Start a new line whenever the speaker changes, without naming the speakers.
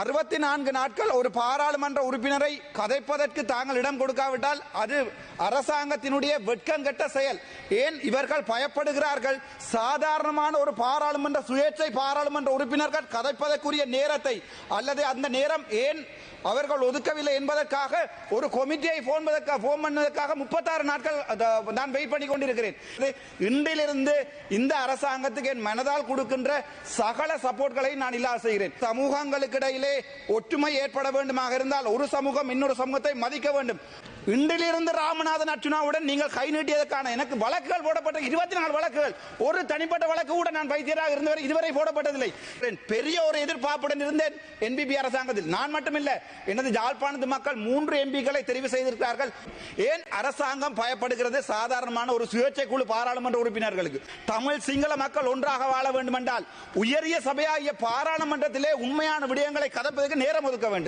அறுபத்தி நான்கு நாட்கள் ஒரு பாராளுமன்ற உறுப்பினரை கதைப்பதற்கு தாங்கள் இடம் கொடுக்காவிட்டால் அது அரசாங்கத்தினுடைய வெட்கங்கெட்ட செயல். ஏன் இவர்கள் பயப்படுகிறார்கள்? சாதாரணமான ஒரு பாராளுமன்ற சுயேட்சை பாராளுமன்ற உறுப்பினர்கள் கதைப்பதற்குரிய நேரத்தை அல்லது அந்த நேரம் ஏன் அவர்கள் ஒதுக்கவில்லை என்பதற்காக ஒரு கொமிட்டியை போன் போன் பண்ணதற்காக முப்பத்தாறு நாட்கள் நான் வெயிட் பண்ணி கொண்டிருக்கிறேன். இது இன்றிலிருந்து இந்த அரசாங்கத்துக்கு என் மனதால் கொடுக்கின்ற சகல சப்போர்ட்களை நான் இல்லாத செய்கிறேன். சமூகங்களுக்கு இடையில் ஒற்றுமை ஏற்பட வேண்டுமாக இருந்தால் ஒரு சமூகம் இன்னொரு சமூகத்தை மதிக்க வேண்டும். இன்றிலிருந்து ராமநாதன் அர்ஜுனாவுடன் நீங்கள் கை நீட்டியதற்கான எனக்கு வழக்குகள் போடப்பட்ட இருபத்தி நாலு வழக்குகள். ஒரு தனிப்பட்ட வழக்கு கூட நான் வைத்தியராக இருந்தவரை இதுவரை போடப்பட்டதில்லை. பெரிய ஒரு எதிர்பார்ப்புடன் இருந்தேன் என்பிபி அரசாங்கத்தில். நான் மட்டுமில்லை எனது ஜாழ்ப்பாணத்து மக்கள் மூன்று எம்பிக்களை தெரிவு செய்திருக்கிறார்கள். ஏன் அரசாங்கம் பயப்படுகிறது? சாதாரணமான ஒரு சுயேட்சை குழு பாராளுமன்ற உறுப்பினர்களுக்கு. தமிழ் சிங்கள மக்கள் ஒன்றாக வாழ வேண்டும் என்றால் உயரிய சபையாகிய பாராளுமன்றத்திலே உண்மையான விடயங்களை கதப்பதற்கு நேரம் ஒதுக்க வேண்டும்.